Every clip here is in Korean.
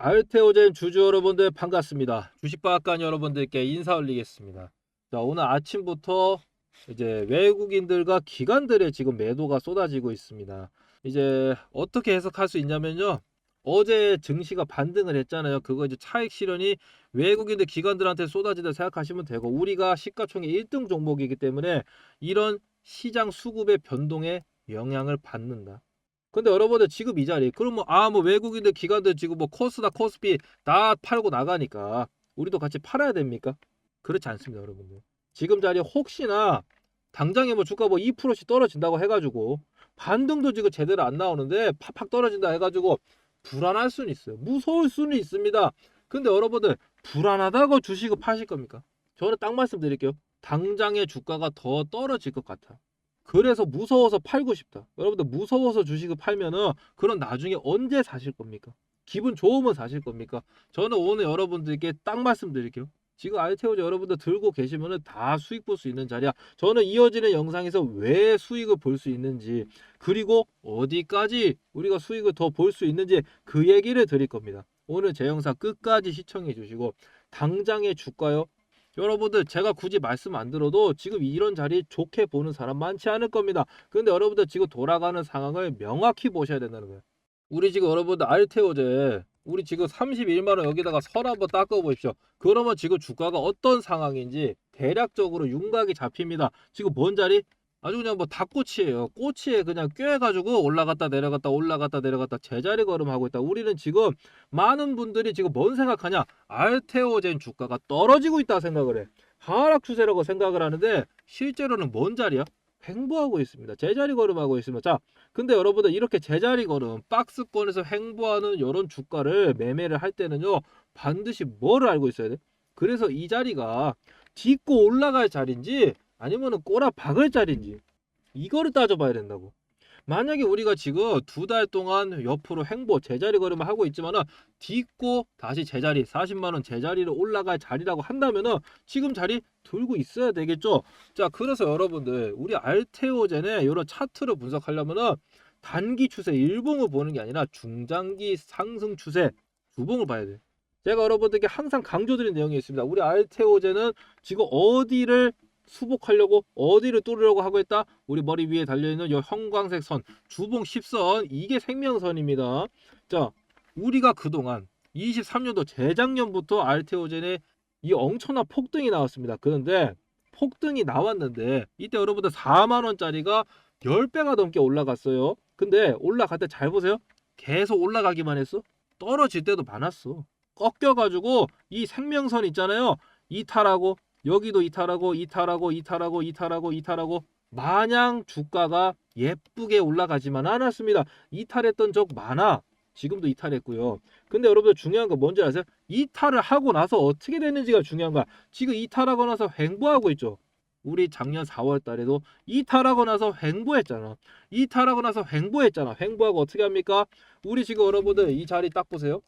알테오젠 주주 여러분들 반갑습니다. 주식박간 여러분들께 인사 올리겠습니다. 자, 오늘 아침부터 이제 외국인들과 기관들의 지금 매도가 쏟아지고 있습니다. 이제 어떻게 해석할 수 있냐면요. 어제 증시가 반등을 했잖아요. 그거 이제 차익 실현이 외국인들 기관들한테 쏟아지다 생각하시면 되고 우리가 시가총액 1등 종목이기 때문에 이런 시장 수급의 변동에 영향을 받는다. 근데 여러분들 지금 이 자리 그럼 뭐아뭐 외국인들 기관들 지금 뭐 코스다 코스피 다 팔고 나가니까 우리도 같이 팔아야 됩니까? 그렇지 않습니다, 여러분들. 지금 자리에 혹시나 당장에 뭐 주가 뭐 2%씩 떨어진다고 해가지고 반등도 지금 제대로 안 나오는데 팍팍 떨어진다 해가지고 불안할 수는 있어요. 무서울 수는 있습니다. 근데 여러분들 불안하다고 주식을 파실 겁니까? 저는 딱 말씀드릴게요. 당장의 주가가 더 떨어질 것 같아. 그래서 무서워서 팔고 싶다. 여러분들 무서워서 주식을 팔면은 그럼 나중에 언제 사실 겁니까? 기분 좋으면 사실 겁니까? 저는 오늘 여러분들께 딱 말씀드릴게요. 지금 알테오즈 여러분들 들고 계시면은 다 수익 볼 수 있는 자리야. 저는 이어지는 영상에서 왜 수익을 볼 수 있는지 그리고 어디까지 우리가 수익을 더 볼 수 있는지 그 얘기를 드릴 겁니다. 오늘 제 영상 끝까지 시청해 주시고 당장의 주가요. 여러분들 제가 굳이 말씀 안 들어도 지금 이런 자리 좋게 보는 사람 많지 않을 겁니다. 근데 여러분들 지금 돌아가는 상황을 명확히 보셔야 된다는 거예요. 우리 지금 여러분들 알테오제 우리 지금 31만 원 여기다가 선 한번 닦아 보십시오. 그러면 지금 주가가 어떤 상황인지 대략적으로 윤곽이 잡힙니다. 지금 뭔 자리? 아주 그냥 뭐 닭꼬치예요. 꼬치에 그냥 꿰가지고 올라갔다 내려갔다 올라갔다 내려갔다 제자리 걸음하고 있다. 우리는 지금 많은 분들이 지금 뭔 생각하냐? 알테오젠 주가가 떨어지고 있다 생각을 해. 하락 추세라고 생각을 하는데 실제로는 뭔 자리야? 횡보하고 있습니다. 제자리 걸음하고 있습니다. 자, 근데 여러분들 이렇게 제자리 걸음 박스권에서 횡보하는 이런 주가를 매매를 할 때는요 반드시 뭐를 알고 있어야 돼? 그래서 이 자리가 딛고 올라갈 자리인지 아니면은 꼬라 박을 자리인지 이거를 따져봐야 된다고. 만약에 우리가 지금 두 달 동안 옆으로 횡보 제자리 걸음을 하고 있지만은 딛고 다시 제자리 40만 원 제자리로 올라갈 자리라고 한다면은 지금 자리 들고 있어야 되겠죠. 자, 그래서 여러분들 우리 알테오젠의 이런 차트를 분석하려면은 단기 추세 일봉을 보는 게 아니라 중장기 상승 추세 주봉을 봐야 돼. 제가 여러분들께 항상 강조드린 내용이 있습니다. 우리 알테오젠은 지금 어디를 수복하려고 어디를 뚫으려고 하고 있다? 우리 머리 위에 달려있는 이 형광색 선 주봉 10선 이게 생명선입니다. 자, 우리가 그동안 23년도 재작년부터 알테오젠의 이 엄청난 폭등이 나왔습니다. 그런데 폭등이 나왔는데 이때 여러분들 4만 원짜리가 10배가 넘게 올라갔어요. 근데 올라갈 때 잘 보세요. 계속 올라가기만 했어. 떨어질 때도 많았어. 꺾여가지고 이 생명선 있잖아요. 이탈하고 여기도 이탈하고 이탈하고 이탈하고 이탈하고 이탈하고 마냥 주가가 예쁘게 올라가지만 않았습니다. 이탈했던 적 많아. 지금도 이탈했고요. 근데 여러분들 중요한 건 뭔지 아세요? 이탈을 하고 나서 어떻게 됐는지가 중요한 거야. 지금 이탈하고 나서 횡보하고 있죠. 우리 작년 4월 달에도 이탈하고 나서 횡보했잖아. 이탈하고 나서 횡보했잖아. 횡보하고 어떻게 합니까? 우리 지금 여러분들 이 자리 딱 보세요.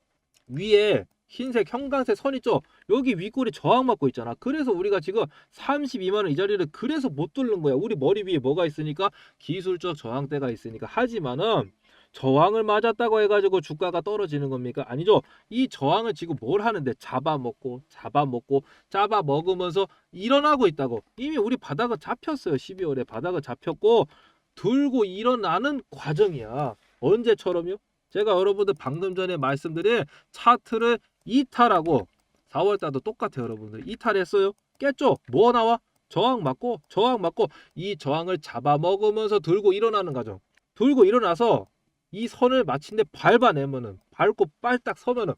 위에 흰색 형광색 선 있죠? 여기 윗골이 저항받고 있잖아. 그래서 우리가 지금 32만 원 이 자리를 그래서 못 뚫는 거야. 우리 머리 위에 뭐가 있으니까 기술적 저항대가 있으니까. 하지만은 저항을 맞았다고 해가지고 주가가 떨어지는 겁니까? 아니죠. 이 저항을 지금 뭘 하는데 잡아먹고 잡아먹고 잡아먹으면서 일어나고 있다고. 이미 우리 바닥은 잡혔어요. 12월에 바닥은 잡혔고 들고 일어나는 과정이야. 언제처럼요? 제가 여러분들 방금 전에 말씀드린 차트를 이탈하고 4월 달도 똑같아요, 여러분들. 이탈했어요. 깼죠? 뭐 나와? 저항 맞고 저항 맞고 이 저항을 잡아먹으면서 들고 일어나는 과정. 들고 일어나서 이 선을 마침내 밟아내면은 밟고 빨딱 서면은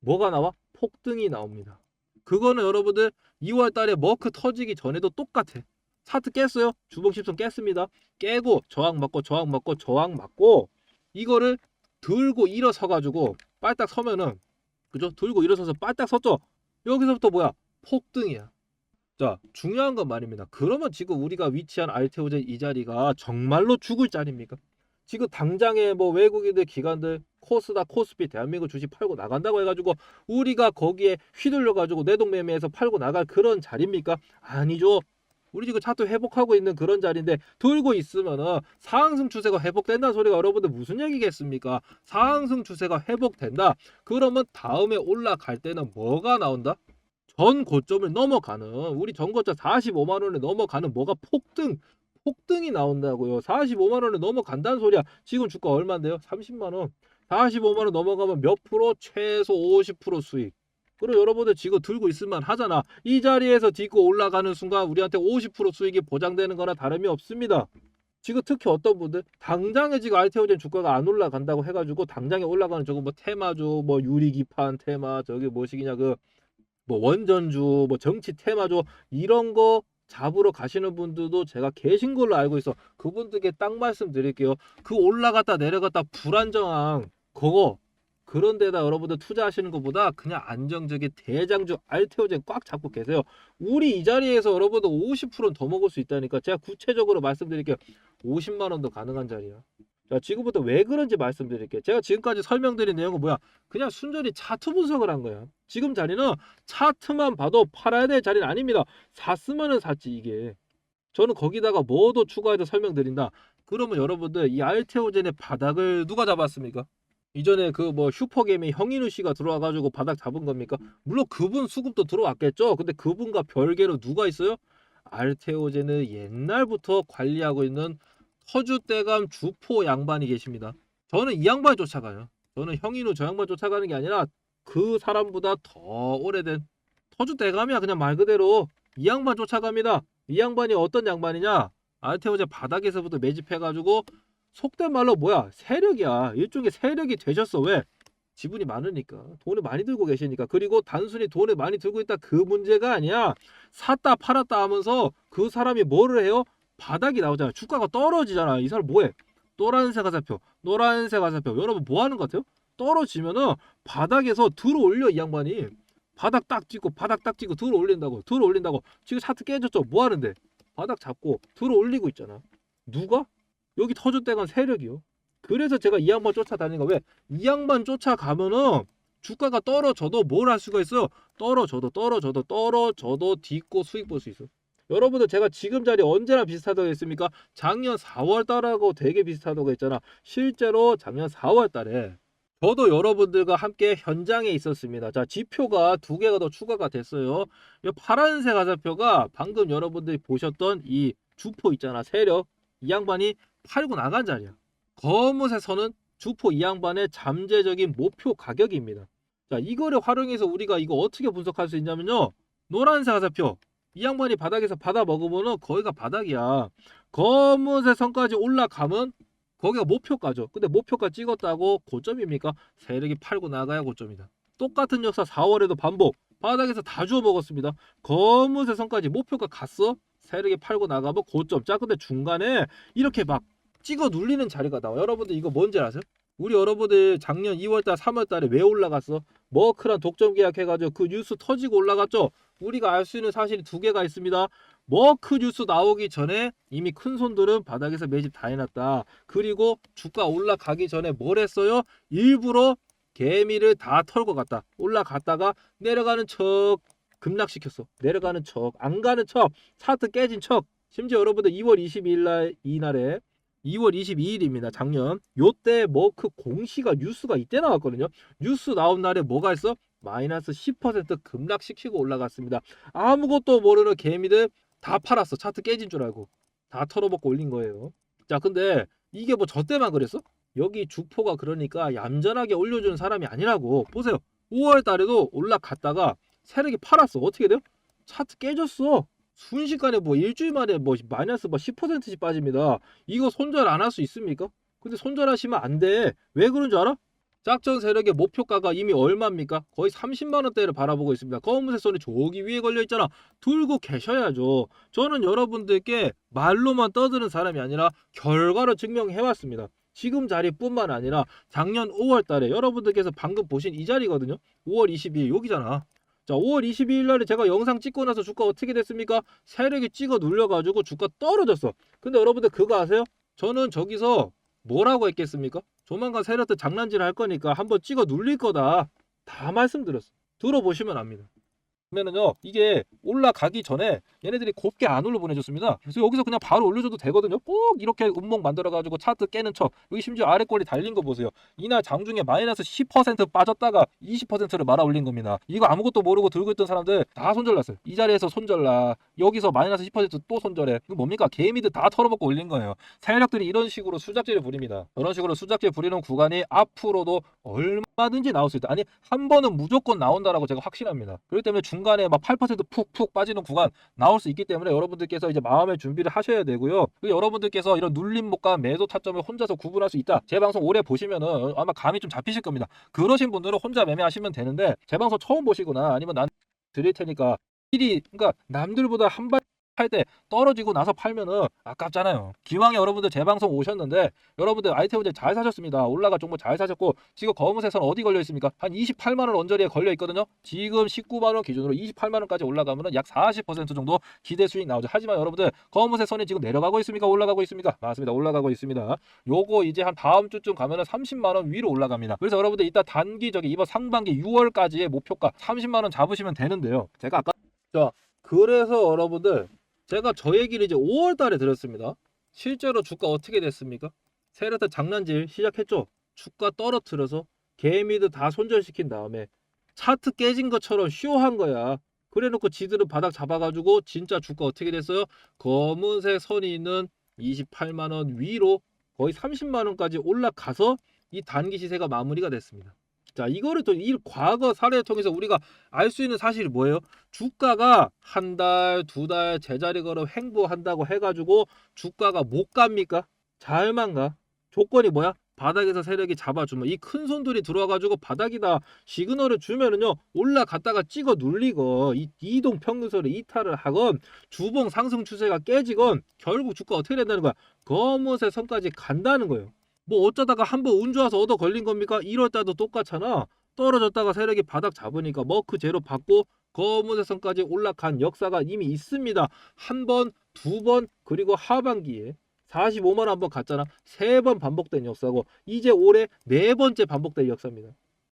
뭐가 나와? 폭등이 나옵니다. 그거는 여러분들 2월 달에 머크 터지기 전에도 똑같아. 차트 깼어요? 주봉 10선 깼습니다. 깨고 저항 맞고 저항 맞고 저항 맞고 이거를 들고 일어서 가지고 빨딱 서면은 그죠? 들고 일어서서 빨딱 섰죠. 여기서부터 뭐야? 폭등이야. 자, 중요한 건 말입니다. 그러면 지금 우리가 위치한 알테오젠 이 자리가 정말로 죽을 자리입니까? 지금 당장에 뭐 외국인들 기관들 코스다 코스피 대한민국 주식 팔고 나간다고 해가지고 우리가 거기에 휘둘려 가지고 내동매매해서 팔고 나갈 그런 자리입니까? 아니죠. 우리 지금 차트 회복하고 있는 그런 자리인데 들고 있으면은 상승 추세가 회복된다는 소리가 여러분들 무슨 얘기겠습니까? 상승 추세가 회복된다. 그러면 다음에 올라갈 때는 뭐가 나온다? 전 고점을 넘어가는 우리 전고점 45만 원을 넘어가는 뭐가 폭등 폭등이 나온다고요. 45만 원을 넘어간다는 소리야. 지금 주가 얼마인데요? 30만 원. 45만 원 넘어가면 몇 프로? 최소 50% 수익. 그리고 여러분들 지금 들고 있을만 하잖아. 이 자리에서 딛고 올라가는 순간 우리한테 50% 수익이 보장되는 거나 다름이 없습니다. 지금 특히 어떤 분들 당장에 지금 알테오젠 주가가 안 올라간다고 해가지고 당장에 올라가는 저거 뭐 테마주 뭐 유리기판 테마 저기 뭐시기냐 그 뭐 원전주 뭐 정치 테마주 이런 거 잡으러 가시는 분들도 제가 계신 걸로 알고 있어 그분들께 딱 말씀 드릴게요 그 올라갔다 내려갔다 불안정한 그거 그런 데다 여러분들 투자하시는 것보다 그냥 안정적인 대장주 알테오젠 꽉 잡고 계세요. 우리 이 자리에서 여러분들 50%는 더 먹을 수 있다니까 제가 구체적으로 말씀드릴게요. 50만 원도 가능한 자리야. 자 지금부터 왜 그런지 말씀드릴게요. 제가 지금까지 설명드린 내용은 뭐야? 그냥 순전히 차트 분석을 한 거야. 지금 자리는 차트만 봐도 팔아야 될 자리는 아닙니다. 샀으면은 샀지 이게. 저는 거기다가 뭐더 추가해서 설명드린다. 그러면 여러분들 이 알테오젠의 바닥을 누가 잡았습니까 이전에 그 뭐 슈퍼게임의 형인우 씨가 들어와가지고 바닥 잡은 겁니까? 물론 그분 수급도 들어왔겠죠. 근데 그분과 별개로 누가 있어요? 알테오젠을 옛날부터 관리하고 있는 터줏대감 주포 양반이 계십니다. 저는 이 양반이 쫓아가요. 저는 형인우 저 양반 쫓아가는 게 아니라 그 사람보다 더 오래된 터줏대감이야 그냥 말 그대로 이 양반 쫓아갑니다. 이 양반이 어떤 양반이냐? 알테오젠 바닥에서부터 매집해가지고 속된 말로 뭐야? 세력이야. 일종의 세력이 되셨어. 왜? 지분이 많으니까. 돈을 많이 들고 계시니까. 그리고 단순히 돈을 많이 들고 있다. 그 문제가 아니야. 샀다 팔았다 하면서 그 사람이 뭐를 해요? 바닥이 나오잖아. 주가가 떨어지잖아. 이 사람 뭐해? 노란색 화살표 노란색 화살표. 여러분 뭐 하는 것 같아요? 떨어지면은 바닥에서 들어 올려 이 양반이. 바닥 딱 찍고 바닥 딱 찍고 들어 올린다고 들어 올린다고. 지금 차트 깨졌죠? 뭐 하는데? 바닥 잡고 들어 올리고 있잖아. 누가 여기 터줏대간 세력이요. 그래서 제가 이 양반 쫓아다니는 거 왜? 이 양반 쫓아가면은 주가가 떨어져도 뭘 할 수가 있어요? 떨어져도 떨어져도 떨어져도 딛고 수익 볼 수 있어. 여러분들 제가 지금 자리 언제나 비슷하다고 했습니까? 작년 4월 달하고 되게 비슷하다고 했잖아. 실제로 작년 4월 달에 저도 여러분들과 함께 현장에 있었습니다. 자, 지표가 두 개가 더 추가가 됐어요. 이 파란색 화살표가 방금 여러분들이 보셨던 이 주포 있잖아. 세력. 이 양반이 팔고 나간 자리야. 선은 주포 이 양반의 잠재적인 목표 가격입니다. 자, 이거를 활용해서 우리가 이거 어떻게 분석할 수 있냐면요. 노란색 화살표. 이 양반이 바닥에서 받아 먹으면은 거기가 바닥이야. 거뭇의 선까지 올라가면 거기가 목표가죠. 근데 목표가 찍었다고 고점입니까? 세력이 팔고 나가야 고점이다. 똑같은 역사 4월에도 반복. 바닥에서 다 주워 먹었습니다. 거뭇의 선까지 목표가 갔어. 세력이 팔고 나가면 고점. 자, 근데 중간에 이렇게 막 찍어 눌리는 자리가 나와. 여러분들 이거 뭔지 아세요? 우리 여러분들 작년 2월달, 3월달에 왜 올라갔어? 머크란 독점 계약해가지고 그 뉴스 터지고 올라갔죠. 우리가 알 수 있는 사실이 두 개가 있습니다. 머크 뉴스 나오기 전에 이미 큰 손들은 바닥에서 매집 다 해놨다. 그리고 주가 올라가기 전에 뭘 했어요? 일부러 개미를 다 털고 갔다. 올라갔다가 내려가는 척 급락시켰어. 내려가는 척, 안 가는 척, 차트 깨진 척. 심지어 여러분들 2월 22일 날 이날에 2월 22일입니다. 작년 요때 머크 공시가 뉴스가 이때 나왔거든요. 뉴스 나온 날에 뭐가 있어? 마이너스 10% 급락시키고 올라갔습니다. 아무것도 모르는 개미들 다 팔았어. 차트 깨진 줄 알고 다 털어먹고 올린 거예요. 자, 근데 이게 뭐 저 때만 그랬어? 여기 주포가 그러니까 얌전하게 올려주는 사람이 아니라고 보세요. 5월 달에도 올라갔다가 세력이 팔았어. 어떻게 돼요? 차트 깨졌어. 순식간에 뭐 일주일 만에 뭐 마이너스 뭐 10%씩 빠집니다. 이거 손절 안 할 수 있습니까? 근데 손절하시면 안 돼. 왜 그런 줄 알아? 짝전 세력의 목표가가 이미 얼마입니까? 거의 30만 원대를 바라보고 있습니다. 검은색 선이 저기 위에 걸려 있잖아. 들고 계셔야죠. 저는 여러분들께 말로만 떠드는 사람이 아니라 결과로 증명해 왔습니다. 지금 자리뿐만 아니라 작년 5월 달에 여러분들께서 방금 보신 이 자리거든요. 5월 22일 여기잖아. 자, 5월 22일 날에 제가 영상 찍고 나서 주가 어떻게 됐습니까? 세력이 찍어 눌려가지고 주가 떨어졌어. 근데 여러분들 그거 아세요? 저는 저기서 뭐라고 했겠습니까? 조만간 세력들 장난질 할 거니까 한번 찍어 눌릴 거다. 다 말씀드렸어. 들어보시면 압니다. 그러면은요 이게 올라가기 전에 얘네들이 곱게 안 올려 보내줬습니다. 그래서 여기서 그냥 바로 올려줘도 되거든요. 꼭 이렇게 운목 만들어가지고 차트 깨는 척 여기 심지어 아래 꼬리 달린 거 보세요. 이날 장중에 마이너스 10% 빠졌다가 20%를 말아 올린 겁니다. 이거 아무것도 모르고 들고 있던 사람들 다 손절났어요. 이 자리에서 손절나 여기서 마이너스 10%또 손절해. 이거 뭡니까? 개미들 다 털어먹고 올린 거예요. 세력들이 이런 식으로 수작질을 부립니다. 이런 식으로 수작질 부리는 구간이 앞으로도 얼마든지 나올 수 있다. 아니 한 번은 무조건 나온다라고 제가 확신합니다. 그렇기 때문에 중 간에 막 8% 푹푹 빠지는 구간 나올 수 있기 때문에 여러분들께서 이제 마음의 준비를 하셔야 되고요. 그리고 여러분들께서 이런 눌림목과 매도 타점을 혼자서 구분할 수 있다. 제 방송 오래 보시면은 아마 감이 좀 잡히실 겁니다. 그러신 분들은 혼자 매매하시면 되는데 제 방송 처음 보시거나 아니면 난 드릴 테니까 미리 그러니까 남들보다 한 발 팔 때 떨어지고 나서 팔면은 아깝잖아요. 기왕에 여러분들 제 방송 오셨는데 여러분들 아이템들 잘 사셨습니다. 올라가 정보 잘 사셨고 지금 검은색선 어디 걸려 있습니까? 한 28만 원 언저리에 걸려 있거든요. 지금 19만 원 기준으로 28만 원까지 올라가면은 약 40% 정도 기대 수익 나오죠. 하지만 여러분들 검은색 선이 지금 내려가고 있습니까? 올라가고 있습니까? 맞습니다. 올라가고 있습니다. 요거 이제 한 다음 주쯤 가면은 30만 원 위로 올라갑니다. 그래서 여러분들 이따 단기적인 이번 상반기 6월까지의 목표가 30만 원 잡으시면 되는데요. 제가 아까 자 그래서 여러분들 제가 저 얘기를 이제 5월 달에 드렸습니다. 실제로 주가 어떻게 됐습니까? 세력들 장난질 시작했죠. 주가 떨어뜨려서 개미들 다 손절시킨 다음에 차트 깨진 것처럼 쇼한 거야. 그래놓고 지들은 바닥 잡아가지고 진짜 주가 어떻게 됐어요? 검은색 선이 있는 28만 원 위로 거의 30만 원까지 올라가서 이 단기 시세가 마무리가 됐습니다. 자, 이거를 또 이 과거 사례를 통해서 우리가 알 수 있는 사실이 뭐예요? 주가가 한 달, 두 달 제자리 걸음 횡보한다고 해가지고 주가가 못 갑니까? 잘만 가. 조건이 뭐야? 바닥에서 세력이 잡아주면 이 큰 손들이 들어와가지고 바닥이다 시그널을 주면은요 올라갔다가 찍어 눌리고 이 이동 평균선을 이탈을 하건 주봉 상승 추세가 깨지건 결국 주가 어떻게 된다는 거야? 검은색 선까지 간다는 거예요. 뭐 어쩌다가 한 번 운 좋아서 얻어 걸린 겁니까? 1월 달도 똑같잖아. 떨어졌다가 세력이 바닥 잡으니까 머크 제로 받고 검은색 선까지 올라간 역사가 이미 있습니다. 한 번, 두 번, 그리고 하반기에 45만 원 한 번 갔잖아. 세 번 반복된 역사고 이제 올해 네 번째 반복된 역사입니다.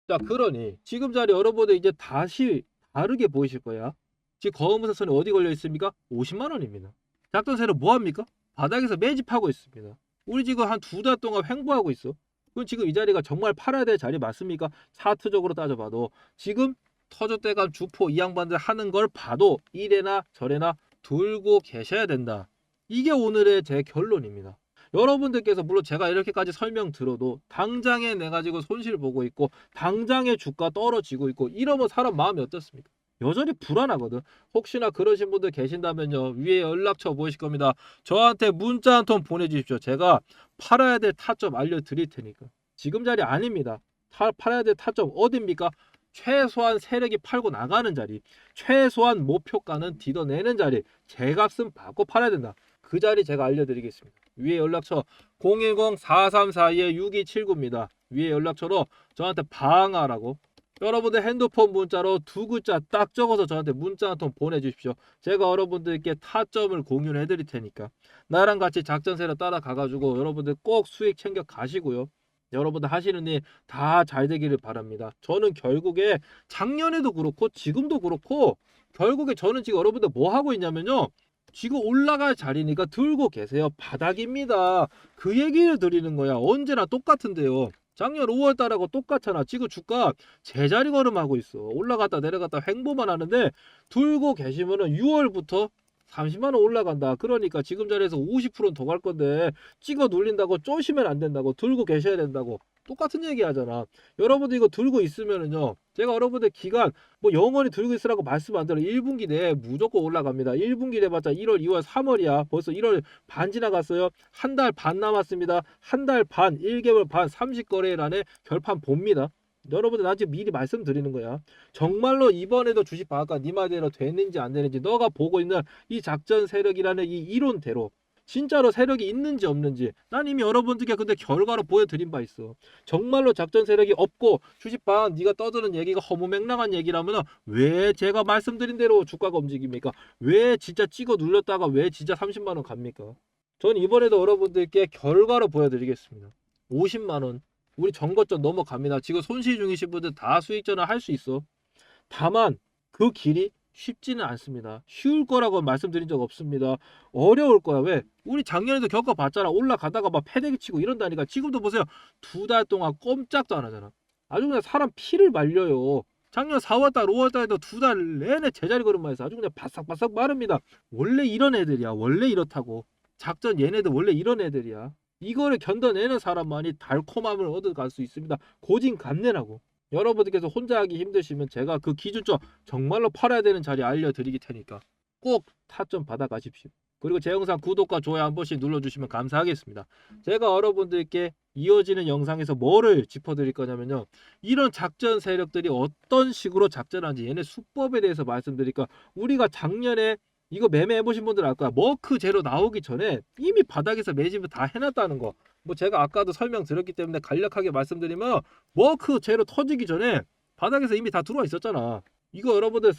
자, 그러니 지금 자리 여러분들 이제 다시 다르게 보이실 거야. 지금 검은색 선이 어디 걸려 있습니까? 50만 원입니다. 작전 세력 뭐 합니까? 바닥에서 매집하고 있습니다. 우리 지금 한 두 달 동안 횡보하고 있어. 그럼 지금 이 자리가 정말 팔아야 될 자리 맞습니까? 차트적으로 따져봐도 지금 터줏대감 주포 이 양반들 하는 걸 봐도 이래나 저래나 들고 계셔야 된다. 이게 오늘의 제 결론입니다. 여러분들께서 물론 제가 이렇게까지 설명 들어도 당장에 내 가 지금 손실 보고 있고 당장에 주가 떨어지고 있고 이러면 사람 마음이 어떻습니까? 여전히 불안하거든. 혹시나 그러신 분들 계신다면요. 위에 연락처 보이실 겁니다. 저한테 문자 한 통 보내주십시오. 제가 팔아야 될 타점 알려드릴 테니까. 지금 자리 아닙니다. 타, 팔아야 될 타점 어딥니까? 최소한 세력이 팔고 나가는 자리, 최소한 목표가는 뒤더내는 자리, 제값은 받고 팔아야 된다. 그 자리 제가 알려드리겠습니다. 위에 연락처 010-4342-6279입니다. 위에 연락처로 저한테 방하라고 여러분들 핸드폰 문자로 두 글자 딱 적어서 저한테 문자 한 통 보내주십시오. 제가 여러분들께 타점을 공유해 드릴 테니까 나랑 같이 작전세로 따라가가지고 여러분들 꼭 수익 챙겨 가시고요. 여러분들 하시는 일 다 잘 되기를 바랍니다. 저는 결국에 작년에도 그렇고 지금도 그렇고 결국에 저는 지금 여러분들 뭐 하고 있냐면요. 지금 올라갈 자리니까 들고 계세요. 바닥입니다. 그 얘기를 드리는 거야. 언제나 똑같은데요. 작년 5월 달하고 똑같잖아. 지금 주가 제자리 걸음하고 있어. 올라갔다 내려갔다 횡보만 하는데 들고 계시면은 6월부터 30만 원 올라간다. 그러니까 지금 자리에서 50%는 더 갈 건데 찍어 눌린다고 쪼시면 안 된다고 들고 계셔야 된다고 똑같은 얘기 하잖아. 여러분들 이거 들고 있으면은요. 제가 여러분들 기간 뭐 영원히 들고 있으라고 말씀 안 드려. 1분기 내에 무조건 올라갑니다. 1분기 내봤자 1월, 2월, 3월이야. 벌써 1월 반 지나갔어요. 한 달 반 남았습니다. 한 달 반, 1개월 반 30거래일 안에 결판 봅니다. 여러분들 나 지금 미리 말씀드리는 거야. 정말로 이번에도 주식 방앗간 네 말대로 됐는지 안 되는지 너가 보고 있는 이 작전 세력이라는 이 이론대로 진짜로 세력이 있는지 없는지 난 이미 여러분들께 근데 결과로 보여드린 바 있어. 정말로 작전 세력이 없고 주식방 네가 떠드는 얘기가 허무맹랑한 얘기라면 왜 제가 말씀드린 대로 주가가 움직입니까? 왜 진짜 찍어 눌렸다가 왜 진짜 30만 원 갑니까? 전 이번에도 여러분들께 결과로 보여드리겠습니다. 50만 원 우리 정거점 넘어갑니다. 지금 손실 중이신 분들 다 수익 전환 할 수 있어. 다만 그 길이 쉽지는 않습니다. 쉬울 거라고 말씀드린 적 없습니다. 어려울 거야. 왜? 우리 작년에도 겪어봤잖아. 올라가다가 막 패대기 치고 이런다니까. 지금도 보세요. 두 달 동안 꼼짝도 안 하잖아. 아주 그냥 사람 피를 말려요. 작년 4월달, 5월달에도 두 달 내내 제자리 걸음만 해서 아주 그냥 바싹바싹 마릅니다. 원래 이런 애들이야. 원래 이렇다고. 작전 얘네들 원래 이런 애들이야. 이거를 견뎌내는 사람만이 달콤함을 얻어갈 수 있습니다. 고진감래라고. 여러분들께서 혼자 하기 힘드시면 제가 그 기준점 정말로 팔아야 되는 자리 알려드리기 테니까 꼭 타점 받아가십시오. 그리고 제 영상 구독과 좋아요 한 번씩 눌러주시면 감사하겠습니다. 제가 여러분들께 이어지는 영상에서 뭐를 짚어드릴 거냐면요. 이런 작전 세력들이 어떤 식으로 작전하는지 얘네 수법에 대해서 말씀드리니까 우리가 작년에 이거 매매해보신 분들 알 거야. 머크 제로 나오기 전에 이미 바닥에서 매집을 다 해놨다는 거. 뭐 제가 아까도 설명드렸기 때문에 간략하게 말씀드리면 머크 제로 터지기 전에 바닥에서 이미 다 들어와 있었잖아. 이거 여러분들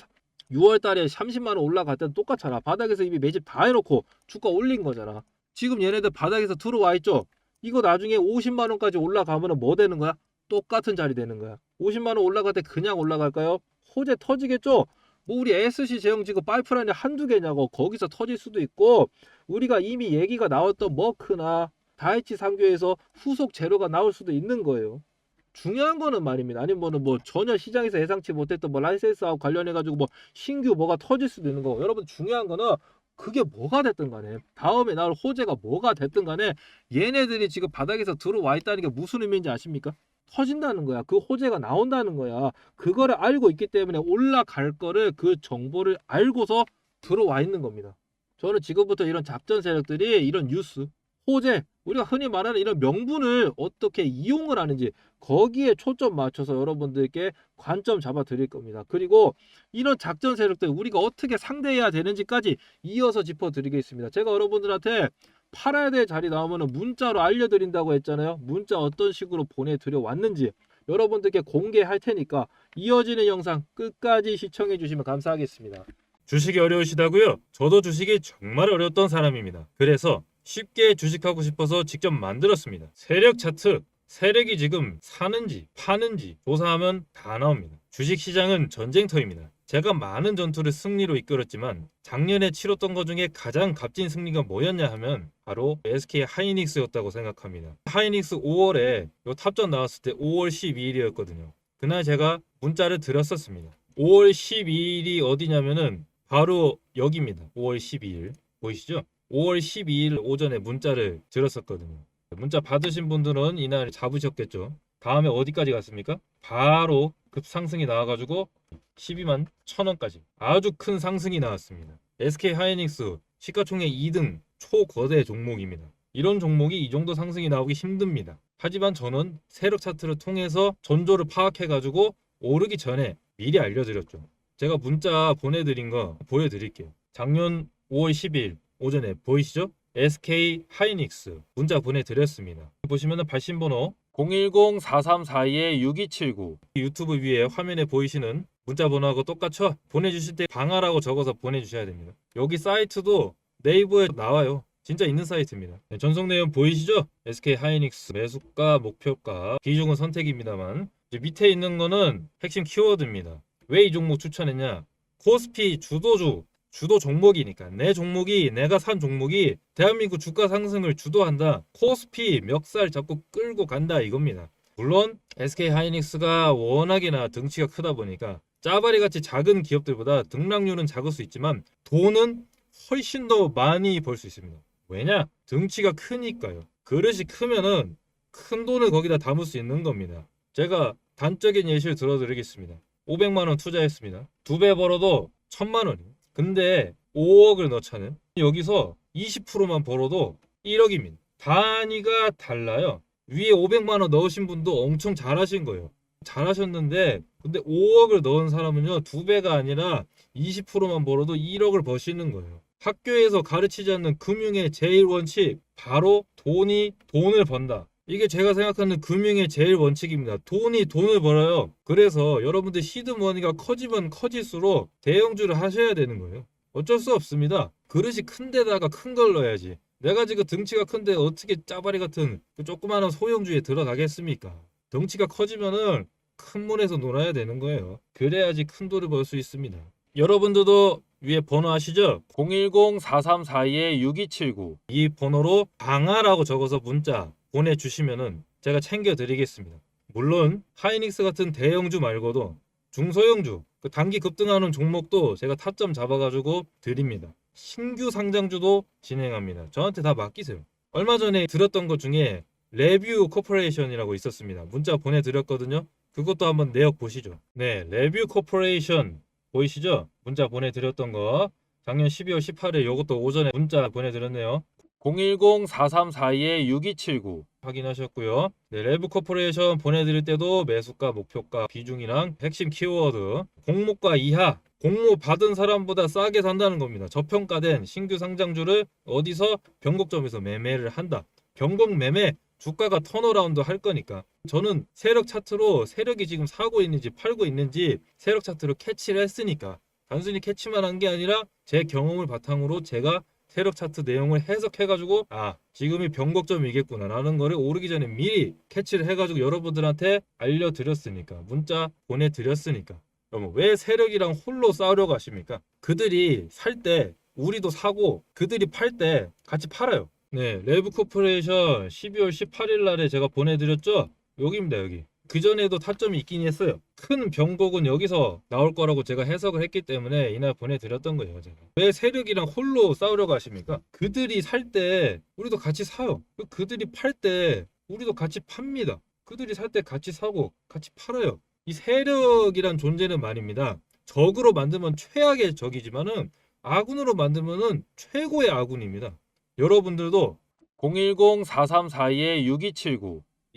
6월 달에 30만 원 올라갈 때도 똑같잖아. 바닥에서 이미 매집 다 해놓고 주가 올린 거잖아. 지금 얘네들 바닥에서 들어와 있죠. 이거 나중에 50만 원까지 올라가면 뭐 되는 거야? 똑같은 자리 되는 거야. 50만 원 올라갈 때 그냥 올라갈까요? 호재 터지겠죠? 뭐 우리 SC 제형 지금 파이프라인이 한두 개냐고 거기서 터질 수도 있고 우리가 이미 얘기가 나왔던 머크나 다이치 상교에서 후속 재료가 나올 수도 있는 거예요. 중요한 거는 말입니다. 아니면 뭐 전혀 시장에서 예상치 못했던 뭐 라이센스하고 관련해 가지고 뭐 신규 뭐가 터질 수도 있는 거고 여러분 중요한 거는 그게 뭐가 됐든 간에 다음에 나올 호재가 뭐가 됐든 간에 얘네들이 지금 바닥에서 들어와 있다는 게 무슨 의미인지 아십니까? 터진다는 거야. 그 호재가 나온다는 거야. 그거를 알고 있기 때문에 올라갈 거를 그 정보를 알고서 들어와 있는 겁니다. 저는 지금부터 이런 작전 세력들이 이런 뉴스, 호재, 우리가 흔히 말하는 이런 명분을 어떻게 이용을 하는지 거기에 초점 맞춰서 여러분들께 관점 잡아 드릴 겁니다. 그리고 이런 작전 세력들 우리가 어떻게 상대해야 되는지까지 이어서 짚어 드리겠습니다. 제가 여러분들한테 팔아야 될 자리 나오면 문자로 알려드린다고 했잖아요. 문자 어떤 식으로 보내드려 왔는지 여러분들께 공개할 테니까 이어지는 영상 끝까지 시청해 주시면 감사하겠습니다. 주식이 어려우시다고요? 저도 주식이 정말 어려웠던 사람입니다. 그래서 쉽게 주식하고 싶어서 직접 만들었습니다. 세력 차트, 세력이 지금 사는지 파는지 조사하면 다 나옵니다. 주식 시장은 전쟁터입니다. 제가 많은 전투를 승리로 이끌었지만 작년에 치렀던 것 중에 가장 값진 승리가 뭐였냐 하면 바로 SK 하이닉스였다고 생각합니다. 하이닉스 5월에 요 탑전 나왔을 때 5월 12일이었거든요. 그날 제가 문자를 드렸었습니다. 5월 12일이 어디냐면은 바로 여기입니다. 5월 12일 보이시죠? 5월 12일 오전에 문자를 드렸었거든요. 문자 받으신 분들은 이날 잡으셨겠죠. 다음에 어디까지 갔습니까? 바로 급상승이 나와가지고 12만 1000원까지 아주 큰 상승이 나왔습니다. SK 하이닉스 시가총액 2등 초거대 종목입니다. 이런 종목이 이 정도 상승이 나오기 힘듭니다. 하지만 저는 세력 차트를 통해서 전조를 파악해가지고 오르기 전에 미리 알려드렸죠. 제가 문자 보내드린 거 보여드릴게요. 작년 5월 10일 오전에 보이시죠? SK 하이닉스 문자 보내드렸습니다. 보시면 발신번호 010-4342-6279 유튜브 위에 화면에 보이시는 문자 번호하고 똑같죠? 보내주실 때 방아라고 적어서 보내주셔야 됩니다. 여기 사이트도 네이버에 나와요. 진짜 있는 사이트입니다. 네, 전송 내용 보이시죠? SK 하이닉스 매수가, 목표가, 비중은 선택입니다만 밑에 있는 거는 핵심 키워드입니다. 왜 이 종목 추천했냐? 코스피 주도주 주도 종목이니까 내 종목이 내가 산 종목이 대한민국 주가 상승을 주도한다. 코스피 멱살 잡고 끌고 간다 이겁니다. 물론 SK 하이닉스가 워낙이나 등치가 크다 보니까 짜바리 같이 작은 기업들보다 등락률은 작을 수 있지만 돈은 훨씬 더 많이 벌 수 있습니다. 왜냐? 등치가 크니까요. 그릇이 크면은 큰 돈을 거기다 담을 수 있는 겁니다. 제가 단적인 예시를 들어드리겠습니다. 500만 원 투자했습니다. 두 배 벌어도 1000만 원이에요. 근데 5억을 넣자는 여기서 20%만 벌어도 1억입니다. 단위가 달라요. 위에 500만 원 넣으신 분도 엄청 잘하신 거예요. 잘하셨는데 근데 5억을 넣은 사람은요 두 배가 아니라 20%만 벌어도 1억을 버시는 거예요. 학교에서 가르치지 않는 금융의 제일 원칙 바로 돈이 돈을 번다. 이게 제가 생각하는 금융의 제일 원칙입니다. 돈이 돈을 벌어요. 그래서 여러분들 시드머니가 커지면 커질수록 대형주를 하셔야 되는 거예요. 어쩔 수 없습니다. 그릇이 큰 데다가 큰 걸 넣어야지. 내가 지금 등치가 큰데 어떻게 짜바리 같은 그 조그마한 소형주에 들어가겠습니까? 덩치가 커지면은 큰 문에서 놀아야 되는 거예요. 그래야지 큰 돈을 벌 수 있습니다. 여러분들도 위에 번호 아시죠? 010-4342-6279 이 번호로 방아라고 적어서 문자 보내주시면은 제가 챙겨드리겠습니다. 물론 하이닉스 같은 대형주 말고도 중소형주, 그 단기 급등하는 종목도 제가 타점 잡아가지고 드립니다. 신규 상장주도 진행합니다. 저한테 다 맡기세요. 얼마 전에 들었던 것 중에 레뷰 코퍼레이션이라고 있었습니다. 문자 보내드렸거든요. 그것도 한번 내역 보시죠. 네, 레뷰 코퍼레이션 보이시죠? 문자 보내드렸던 거 작년 12월 18일 요것도 오전에 문자 보내드렸네요. 010-4342-6279 확인하셨고요. 네, 레브 코퍼레이션 보내드릴 때도 매수가, 목표가, 비중이랑 핵심 키워드, 공모가 이하, 공모 받은 사람보다 싸게 산다는 겁니다. 저평가된 신규 상장주를 어디서 변곡점에서 매매를 한다. 변곡 매매 주가가 턴어라운드 할 거니까 저는 세력 차트로 세력이 지금 사고 있는지 팔고 있는지 세력 차트로 캐치를 했으니까 단순히 캐치만 한 게 아니라 제 경험을 바탕으로 제가 세력 차트 내용을 해석해가지고 아 지금이 변곡점이겠구나 라는 거를 오르기 전에 미리 캐치를 해가지고 여러분들한테 알려드렸으니까 문자 보내드렸으니까 그러면 왜 세력이랑 홀로 싸우려고 하십니까? 그들이 살 때 우리도 사고 그들이 팔 때 같이 팔아요. 네, 레브 코퍼레이션 12월 18일 날에 제가 보내드렸죠. 여기입니다 여기. 그 전에도 타점이 있긴 했어요. 큰 변곡은 여기서 나올 거라고 제가 해석을 했기 때문에 이날 보내드렸던 거예요. 제가. 왜 세력이랑 홀로 싸우려고 하십니까? 그들이 살 때 우리도 같이 사요. 그들이 팔 때 우리도 같이 팝니다. 그들이 살 때 같이 사고 같이 팔아요. 이 세력이란 존재는 말입니다. 적으로 만들면 최악의 적이지만은 아군으로 만들면은 최고의 아군입니다. 여러분들도 010-4342-6279